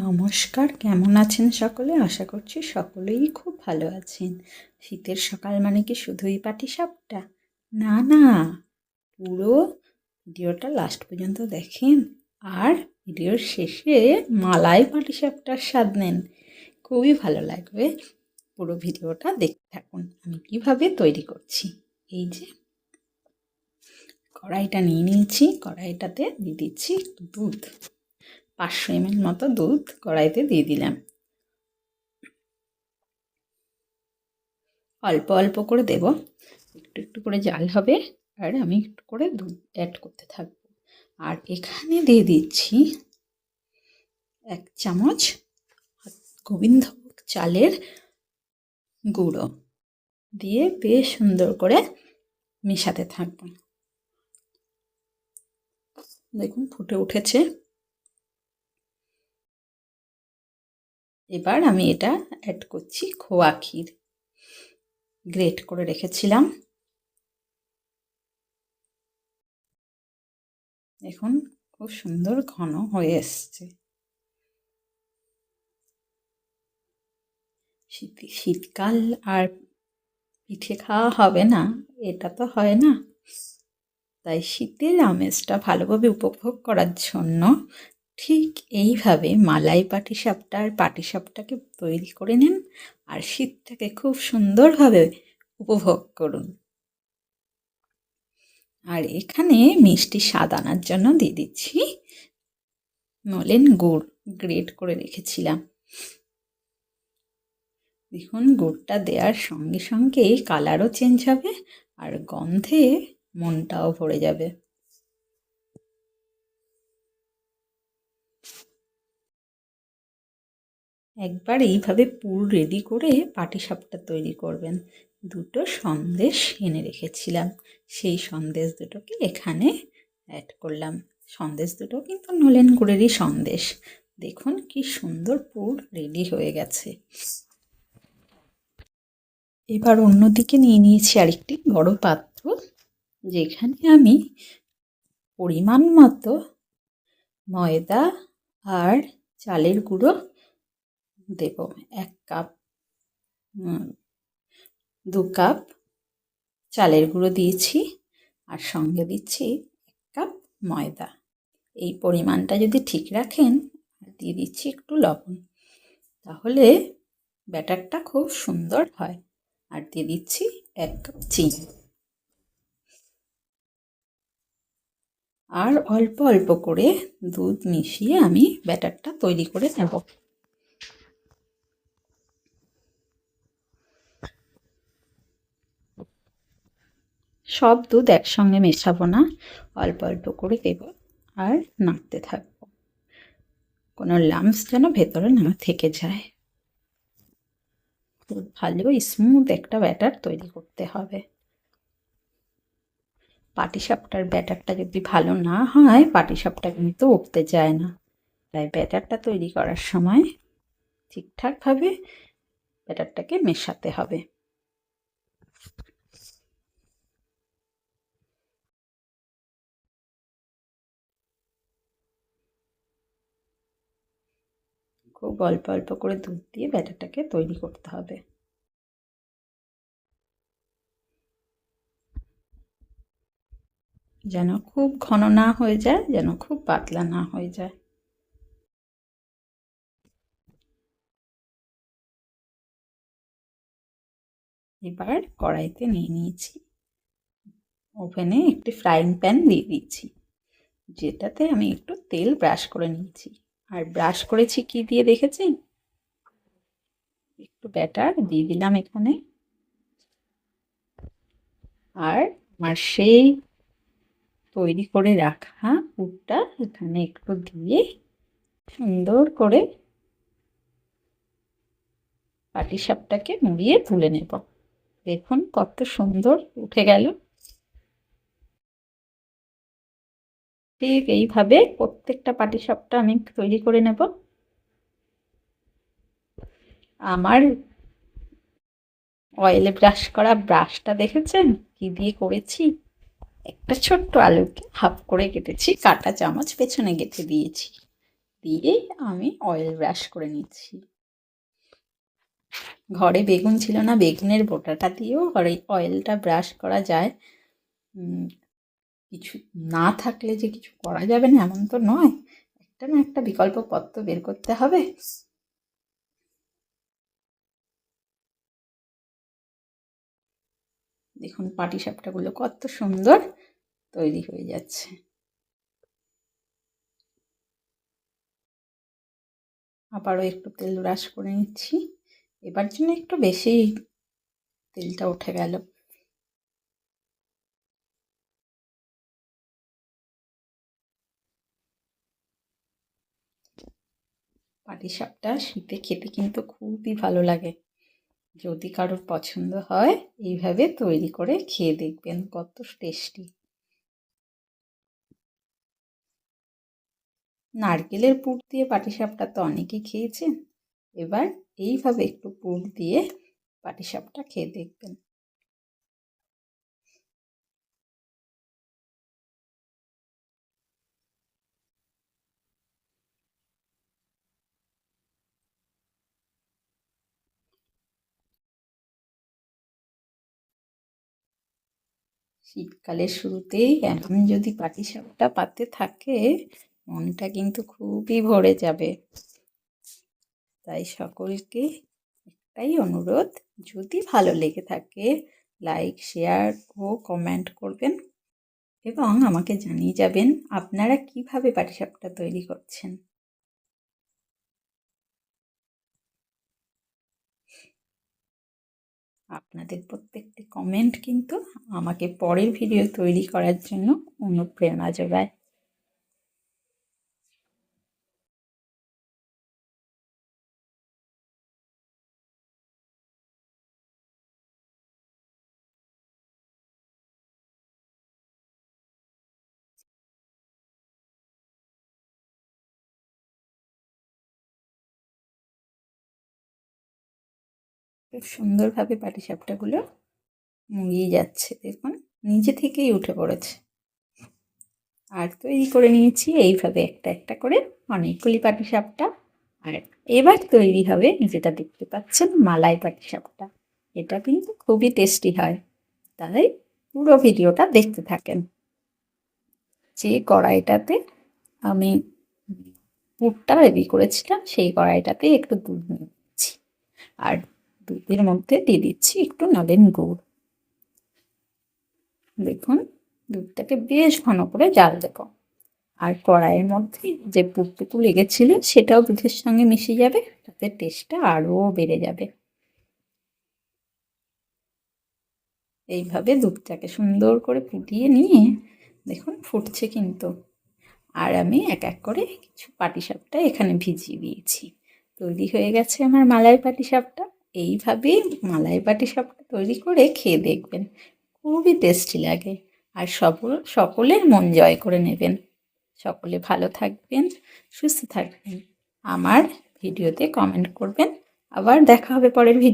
নমস্কার, কেমন আছেন সকলে? আশা করছি সকলেই খুব ভালো আছেন। শীতের সকাল মানে কি শুধুই পাটিসাপটা? না না, পুরো ভিডিওটা লাস্ট পর্যন্ত দেখেন আর ভিডিওর শেষে মালাই পাটিসাপটার স্বাদ নেন। খুবই ভালো লাগবে পুরো ভিডিওটা দেখতে থাকুন। আমি কীভাবে তৈরি করছি? এই যে কড়াইটা নিয়ে নিয়েছি, কড়াইটাতে দিয়ে দিচ্ছি দুধ। পাঁচশো এমএল মতো দুধ কড়াইতে দিয়ে দিলাম। অল্প অল্প করে দেব। একটু একটু করে জাল হবে আর আমি একটু করে দুধ অ্যাড করতে থাকব। আর এখানে দিয়ে দিচ্ছি এক চামচ গোবিন্দভোগ চালের গুঁড়ো। দিয়ে বেশ সুন্দর করে মেশাতে থাকব। দেখুন, ফুটে উঠেছে। এবার আমি এটা অ্যাড করছি খোয়া ক্ষীর। গ্রেট করে রেখেছিলাম। এখন খুব সুন্দর ঘন হয়ে এসছে। শীত, শীতকাল আর পিঠে খাওয়া হবে না, এটা তো হয় না। তাই শীতের আমেজটা ভালোভাবে উপভোগ করার জন্য ঠিক এইভাবে মালাই পাটিসাপটা আর পাটিসাপটাকে তৈরি করে নিন আর শীতটাকে খুব সুন্দরভাবে উপভোগ করুন। আর এখানে মিষ্টি স্বাদ আনার জন্য দিয়ে দিচ্ছি নলেন গুড়, গ্রেট করে রেখেছিলাম। দেখুন, গুড়টা দেওয়ার সঙ্গে সঙ্গে কালারও চেঞ্জ হবে আর গন্ধে মনটাও ভরে যাবে। একবার এইভাবে পুর রেডি করে পাটিসাপটা তৈরি করবেন। দুটো সন্দেশ এনে রেখেছিলাম। সেই সন্দেশ দুটোকে এখানে অ্যাড করলাম। সন্দেশ দুটো কিন্তু নলেন গুড়েরই সন্দেশ। দেখুন কি সুন্দর পুর রেডি হয়ে গেছে। এবার অন্যদিকে নিয়ে নিয়েছি আরেকটি বড় পাত্র, যেখানে আমি পরিমাণ মতো ময়দা আর চালের গুঁড়ো দেব এক কাপ দু কাপ চালের গুঁড়ো দিয়েছি আর সঙ্গে দিচ্ছি এক কাপ ময়দা। এই পরিমাণটা যদি ঠিক রাখেন দিয়ে দিচ্ছি একটু লবণ, তাহলে ব্যাটারটা খুব সুন্দর হয়। আর দিয়ে দিচ্ছি এক কাপ চিনি। আর অল্প অল্প করে দুধ মিশিয়ে আমি ব্যাটারটা তৈরি করে নেব। সব দুধ একসঙ্গে মেশাবো না, অল্প অল্প করে দেব আর নাড়তে থাকব। কোনো লামস যেন ভেতরে না থেকে যায়। খুব ভালো স্মুথ একটা ব্যাটার তৈরি করতে হবে। পাটিসাপটার ব্যাটারটা যদি ভালো না হয়, পাটিসাপটা কিন্তু উঠতে যায় না। তাই ব্যাটারটা তৈরি করার সময় ঠিকঠাকভাবে ব্যাটারটাকে মেশাতে হবে। খুব অল্প অল্প করে দুধ দিয়ে ব্যাটারটাকে তৈরি করতে হবে। যেন খুব ঘন না হয়ে যায়, যেন খুব পাতলা না হয়ে যায়। এবার কড়াইতে নিয়ে নিয়েছি ওভেনে একটি ফ্রাইং প্যান দিয়ে দিয়েছি যেটাতে আমি একটু তেল ব্রাশ করে নিয়েছি। আর ব্রাশ করেছি কি দিয়ে দেখেছেন? একটু ব্যাটার দিয়ে দিলাম এখানে। আর আমার সেই তৈরি করে রাখা পুরটা এখানে একটু দিয়ে সুন্দর করে পাটিসাপটাকে মুড়িয়ে তুলে নেব। দেখুন কত সুন্দর উঠে গেল। ঠিক এইভাবে প্রত্যেকটা পাটিসাপটা আমি তৈরি করে নেব। আমার অয়েলে ব্রাশ করা ব্রাশটা দেখেছেন? কি দিয়ে করেছি? একটা ছোট্ট আলুকে হাফ করে কেটেছি, কাটা চামচ পেছনে গেঁথে দিয়েছি। দিয়ে আমি অয়েল ব্রাশ করে নিচ্ছি। ঘরে বেগুন ছিল না, বেগুনের বোটাটা দিয়েও ঘরে অয়েলটা ব্রাশ করা যায়। কিছু না থাকলে যে কিছু করা যাবে না, এমন তো নয়। একটা না একটা বিকল্প পথ তো বের করতে হবে। দেখুন পাটি সাপটাগুলো কত সুন্দর তৈরি হয়ে যাচ্ছে। আবারও একটু তেল ব্রাশ করে নিচ্ছি। এবার জন্য একটু বেশি তেলটা উঠে গেল। পাটিসাপটা শীতে খেতে কিন্তু খুবই ভালো লাগে। যদি কারোর পছন্দ হয়, এইভাবে তৈরি করে খেয়ে দেখবেন, কত টেস্টি নারকেলের পুর দিয়ে পাটিসাপটা তো অনেকেই খেয়েছেন। এবার এইভাবে একটু পুর দিয়ে পাটিসাপটা খেয়ে দেখবেন। শীতকালের শুরুতেই এখন যদি পাটিসাপটা পাতে থাকে, মনটা কিন্তু খুবই ভরে যাবে। তাই সকলকে একটাই অনুরোধ, যদি ভালো লেগে থাকে, লাইক, শেয়ার ও কমেন্ট করবেন এবং আমাকে জানিয়ে যাবেন আপনারা কীভাবে পাটিসাপটা তৈরি করছেন। আপনাদের প্রত্যেকটি কমেন্ট কিন্তু আমাকে পরের ভিডিও তৈরি করার জন্য অনুপ্রেরণা যোগায়। খুব সুন্দরভাবে পাটিসাপটাগুলো মুড়িয়ে যাচ্ছে, দেখুন। নিজে থেকেই উঠে পড়েছে। আর তৈরি করে নিয়েছি এইভাবে একটা একটা করে অনেকগুলি পাটিসাপটা। আর এবার তৈরি হবে যেটা দেখতে পাচ্ছেন, মালাই পাটিসাপটা। এটা কিন্তু খুবই টেস্টি হয়। তাই পুরো ভিডিওটা দেখতে থাকেন। যে কড়াইটাতে আমি পুরটা রেডি করেছিলাম, সেই কড়াইটাতে একটু দুধ নিয়েছি। আর দুধের মধ্যে দিয়ে দিচ্ছি একটু নলেন গুড়। দেখুন, দুধটাকে বেশ ঘন করে জাল দেব। আর কড়াইয়ের মধ্যে যে পুকটুকু লেগেছিল, সেটাও দুধের সঙ্গে মিশে যাবে, তাতে টেস্টটা আরও বেড়ে যাবে। এইভাবে দুধটাকে সুন্দর করে ফুটিয়ে নিয়ে, দেখুন, ফুটছে কিন্তু। আর আমি এক এক করে কিছু পাটিসাপটা এখানে ভিজিয়ে দিয়েছি। তৈরি হয়ে গেছে আমার মালাই পাটিসাপটা। এইভাবেই মালাই বাটি সবটা তৈরি করে খেয়ে দেখবেন। খুবই টেস্টি লাগে আর সকল সকলের মন জয় করে নেবেন। সকলে ভালো থাকবেন, সুস্থ থাকবেন। আমার ভিডিওতে কমেন্ট করবেন। আবার দেখা হবে পরের ভিডিও